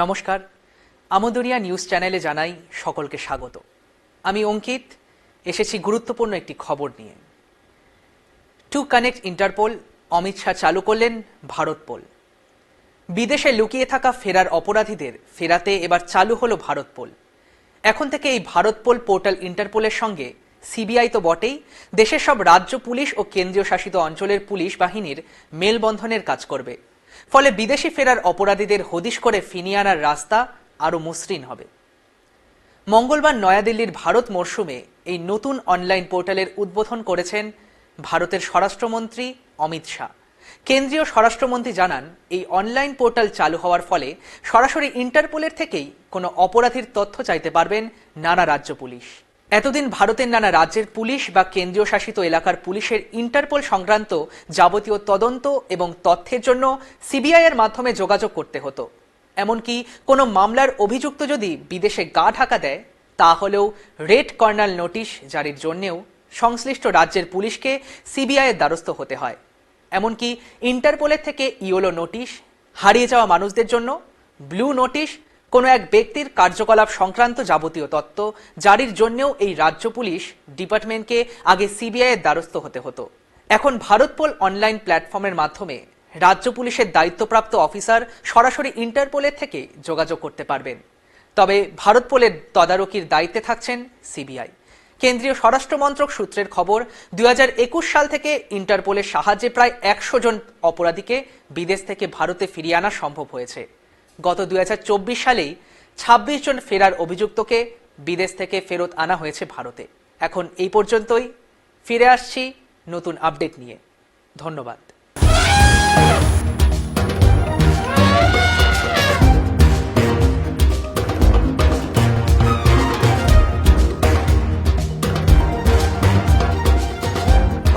নমস্কার। আমদরিয়া নিউজ চ্যানেলে জানাই সকলকে স্বাগত। আমি অঙ্কিত, এসেছি গুরুত্বপূর্ণ একটি খবর নিয়ে। To connect Interpol, Amit Shah চালু করলেন ভারত পোল। বিদেশে লুকিয়ে থাকা ফেরার অপরাধীদের ফেরাতে এবার চালু হলো ভারত পোল। এখন থেকে এই ভারত পোল পোর্টাল ইন্টারপোলের সঙ্গে সিবিআই তো বটেই, দেশের সব রাজ্য পুলিশ ও কেন্দ্রীয় শাসিত অঞ্চলের পুলিশ বাহিনীর মেলবন্ধনের কাজ করবে। ফলে বিদেশি ফেরার অপরাধীদের হদিশ করে ফিনিয়ে আনার রাস্তা আরও মসৃণ হবে। মঙ্গলবার নয়াদিল্লির ভারত মরশুমে এই নতুন অনলাইন পোর্টালের উদ্বোধন করেছেন ভারতের স্বরাষ্ট্রমন্ত্রী অমিত শাহ। কেন্দ্রীয় স্বরাষ্ট্রমন্ত্রী জানান, এই অনলাইন পোর্টাল চালু হওয়ার ফলে সরাসরি ইন্টারপোলের থেকেই কোনো অপরাধীর তথ্য চাইতে পারবেন নানা রাজ্য পুলিশ। এতদিন ভারতের নানা রাজ্যের পুলিশ বা কেন্দ্রীয় শাসিত এলাকার পুলিশের ইন্টারপোল সংক্রান্ত যাবতীয় তদন্ত এবং তথ্যের জন্য সিবিআই এর মাধ্যমে যোগাযোগ করতে হতো। এমনকি কোনো মামলার অভিযুক্ত যদি বিদেশে গা ঢাকা দেয়, তাহলেও রেড কর্নাল নোটিশ জারির জন্যেও সংশ্লিষ্ট রাজ্যের পুলিশকে সিবিআই এর দ্বারস্থ হতে হয়। এমনকি ইন্টারপোলের থেকে ইওলো নোটিশ, হারিয়ে যাওয়া মানুষদের জন্য ব্লু নোটিশ কোনো এক ব্যক্তির কার্যকলাপ সংক্রান্ত যাবতীয় তত্ত্ব জারির জন্যেও এই রাজ্য পুলিশ ডিপার্টমেন্টকে আগে সিবিআই এর দ্বারস্থ হতে হতো। এখন ভারতপোল অনলাইন প্ল্যাটফর্মের মাধ্যমে রাজ্য পুলিশের দায়িত্বপ্রাপ্ত অফিসার সরাসরি ইন্টারপোলের থেকে যোগাযোগ করতে পারবেন। তবে ভারতপোলের তদারকির দায়িত্বে থাকছেন সিবিআই। কেন্দ্রীয় স্বরাষ্ট্র মন্ত্রক সূত্রের খবর, দুই হাজার একুশ সাল থেকে ইন্টারপোলের সাহায্যে প্রায় একশো জন অপরাধীকে বিদেশ থেকে ভারতে ফিরিয়ে আনা সম্ভব হয়েছে। গত দুই সালেই ২৬ জন ফেরার অভিযুক্তকে বিদেশ থেকে ফেরত আনা হয়েছে ভারতে। এখন এই পর্যন্তই, ফিরে আসছি নতুন আপডেট নিয়ে। ধন্যবাদ।